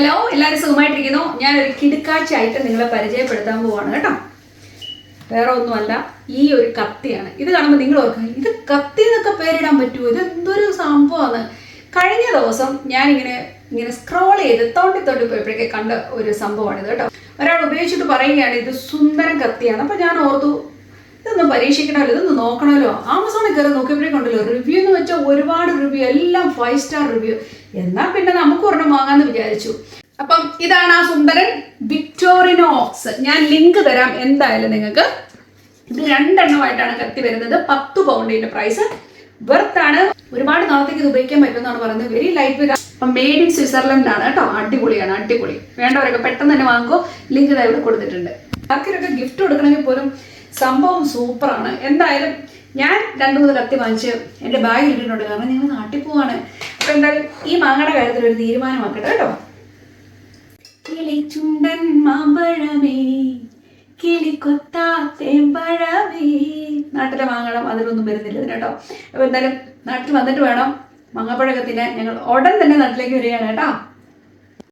Hello എല്ലാവരും സുഖമായിട്ടിരിക്കുന്നു. ഞാൻ ഒരു കിടുക്കാഴ്ചയായിട്ട് നിങ്ങളെ പരിചയപ്പെടുത്താൻ പോവാണ് കേട്ടോ. വേറെ ഒന്നുമല്ല ഈ ഒരു കത്തിയാണ്. ഇത് കാണുമ്പോൾ നിങ്ങൾ ഓർക്കുക ഇത് കത്തി എന്നൊക്കെ പേരിടാൻ പറ്റുമോ? ഇത് എന്തൊരു സംഭവമാണ്. കഴിഞ്ഞ ദിവസം ഞാൻ ഇങ്ങനെ ഇങ്ങനെ സ്ക്രോൾ ചെയ്ത് തോണ്ടി തോണ്ടി പോയപ്പോഴേക്ക് കണ്ട ഒരു സംഭവമാണ് ഇത് കേട്ടോ. ഒരാൾ ഉപയോഗിച്ചിട്ട് പറയുകയാണ് ഇത് സുന്ദരം കത്തിയാണ്. അപ്പോൾ ഞാൻ ഓർത്തു പരീക്ഷിക്കണമല്ലോ ഇതൊന്ന് നോക്കണമല്ലോ. ആമസോണിൽ കയറി നോക്കിയപ്പോഴേക്കുണ്ടല്ലോ റിവ്യൂ എന്ന് വെച്ചാൽ ഒരുപാട് റിവ്യൂ എല്ലാം ഫൈവ് സ്റ്റാർ റിവ്യൂ എന്നാൽ പിന്നെ നമുക്ക് ഒരെണ്ണം വാങ്ങാമെന്ന് വിചാരിച്ചു. അപ്പം ഇതാണ് ആ സുന്ദരൻ വിക്ടോറിനോക്സ് ഞാൻ ലിങ്ക് തരാം എന്തായാലും നിങ്ങൾക്ക്. ഇത് രണ്ടെണ്ണമായിട്ടാണ് കത്തി വരുന്നത്. പത്ത് പൗണ്ടിന്റെ പ്രൈസ് വെർത്ത് ആണ്. ഒരുപാട് നാളത്തേക്ക് ഇത് ഉപയോഗിക്കാൻ പറ്റുമെന്നാണ് പറയുന്നത്. വെരി ലൈറ്റ് വെയിറ്റ് അപ്പം മെയ്ഡ് ഇൻ സ്വിറ്റ്സർലൻഡ് ആണ് കേട്ടോ. അടിപൊളിയാണ് അടിപൊളി. വേണ്ടവരൊക്കെ പെട്ടെന്ന് തന്നെ വാങ്ങുമ്പോൾ ലിങ്ക് ഇവിടെ കൊടുത്തിട്ടുണ്ട്. ആർക്കൊക്കെ ഗിഫ്റ്റ് കൊടുക്കണമെങ്കിൽ പോലും സംഭവം സൂപ്പറാണ്. എന്തായാലും ഞാൻ രണ്ടു മൂന്ന് കത്തി വാങ്ങിച്ച് എന്റെ ബാഗ് ഇട്ടിട്ടുണ്ട്. കാരണം നിങ്ങൾ നാട്ടിൽ പോവാണ്. അപ്പം എന്തായാലും ഈ മാങ്ങയുടെ കാര്യത്തിൽ ഒരു തീരുമാനമാക്കട്ടെ കേട്ടോ. കിളിച്ചുണ്ടൻ മാമ്പഴമേ നാട്ടിലെ മാങ്ങണം അതിലൊന്നും വരുന്നില്ല കേട്ടോ. അപ്പോൾ എന്തായാലും നാട്ടിൽ വന്നിട്ട് വേണം മാങ്ങാപ്പഴക്കത്തിന് ഞങ്ങൾ ഉടൻ തന്നെ നാട്ടിലേക്ക് വരികയാണ് കേട്ടോ.